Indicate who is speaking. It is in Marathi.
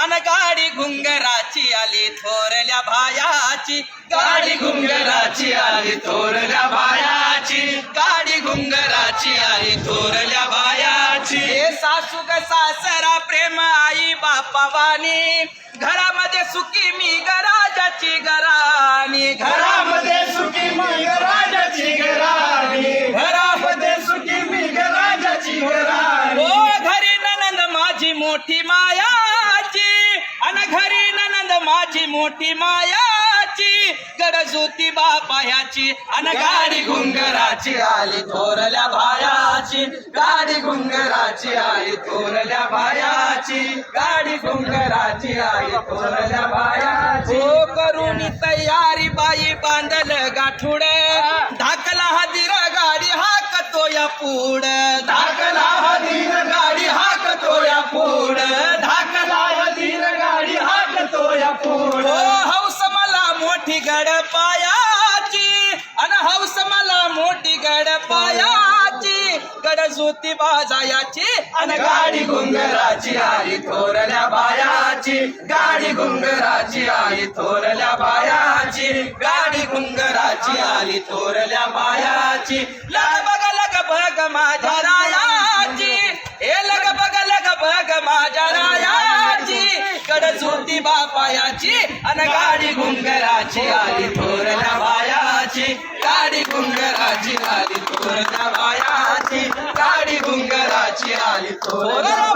Speaker 1: अन गाडी घुंगराची आली थोरल्या भायाची गाडी घुंगराची आली थोरल्या भायाची गाडी घुंगराची आली थोरल्या भायाची हे सासू ग सासरा प्रेम आई बापावानी. घरामध्ये सुखी मी गराजाची गराणी मोठी मायाची अन घरी ननंद माझी मोठी मायाची. गडजोती बापायाची अन गाडी घुंगराची आली थोरल्या भायाची गाडी घुंगराची आली थोरल्या भायाची गाडी घुंगराची आली थोरल्या भायाची ओ करुणी तयारी बाई बांधल गाठुड. धाकला हदिर गाडी हाकतो या पुढ. मोठी गड पायाची अन हौस मला मोठी गड पायाची गड जोती बाजायाची अन गाडी गुंगराची आई थोरल्या बायाची. गाडी गुंगराची आई थोरल्या बायाची. गाडी गुंगराची आली थोरल्या बायाची. लग बग लग बग माझ्या रायाची. हे लग बग लग बग माझ्या रायाची. गड झोती बापायाची. अन गाडी घुंगराची आली थोरल्या बायाची. गाडी घुंगराची आली थोरल्या बायाची. गाडी घुंगराची आली थोरल्या